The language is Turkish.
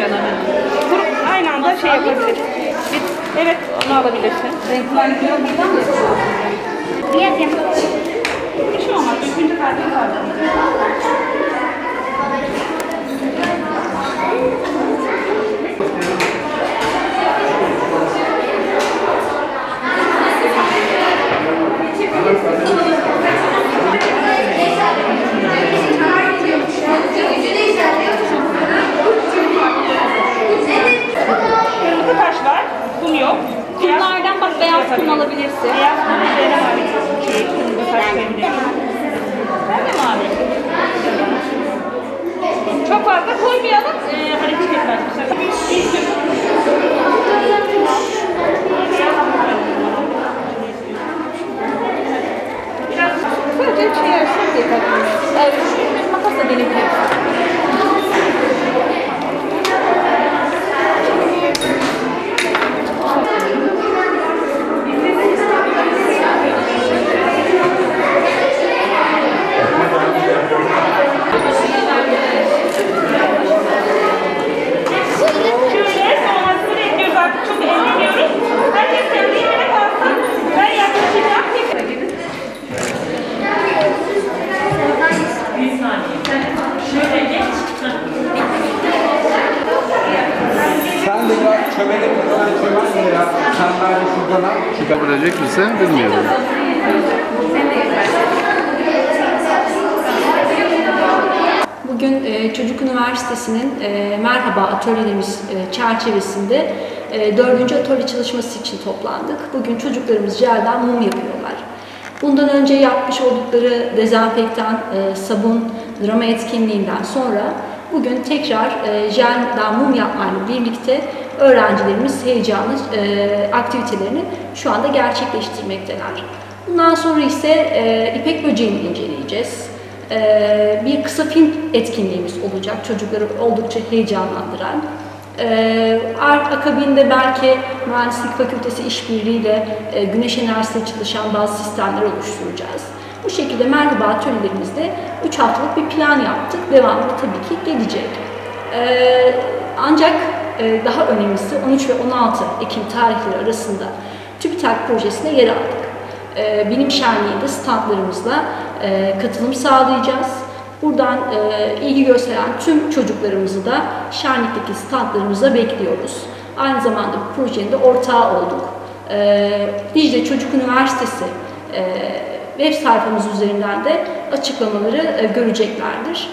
canını. Grup aynı anda şey yapabilir. Evet onu alabilirsin. Renkler Bir şey olmaz. Üçüncü kartını kaldım. Kum alabilirsin. Beyaz kum üzerine mavi. Şey, kırmızı taş koyabilirsin. Ben de mavi. Çok fazla koymayalım. Ee, etmez bu Sen de biraz çömele sen çömel ya. Sen bari şuradan al. Şuradan. Bilecek misin bilmiyorum. Bugün e, Çocuk Üniversitesi'nin e, Merhaba atölyelerimiz e, çerçevesinde e, dördüncü atölye çalışması için toplandık. Bugün çocuklarımız jelden mum yapıyorlar. Bundan önce yapmış oldukları dezenfektan, e, sabun, drama etkinliğinden sonra bugün tekrar e, jelden mum yapmayla birlikte öğrencilerimiz heyecanlı e, aktivitelerini şu anda gerçekleştirmekteler. Bundan sonra ise e, ipek böceğini inceleyeceğiz. Ee, bir kısa film etkinliğimiz olacak çocukları oldukça heyecanlandıran. Ee, art akabinde belki Mühendislik Fakültesi işbirliğiyle e, güneş enerjisiyle çalışan bazı sistemler oluşturacağız. Bu şekilde merhaba atölyelerimizde 3 haftalık bir plan yaptık. Devamlı tabii ki gelecek. Ee, ancak e, daha önemlisi 13 ve 16 Ekim tarihleri arasında TÜBİTAK projesine yer aldık. Ee, Bilim Şenliği'nde standlarımızla e, katılım sağlayacağız. Buradan e, ilgi gösteren tüm çocuklarımızı da şenlikteki standlarımıza bekliyoruz. Aynı zamanda bu projenin de ortağı olduk. Ee, Dicle Çocuk Üniversitesi e, web sayfamız üzerinden de açıklamaları e, göreceklerdir.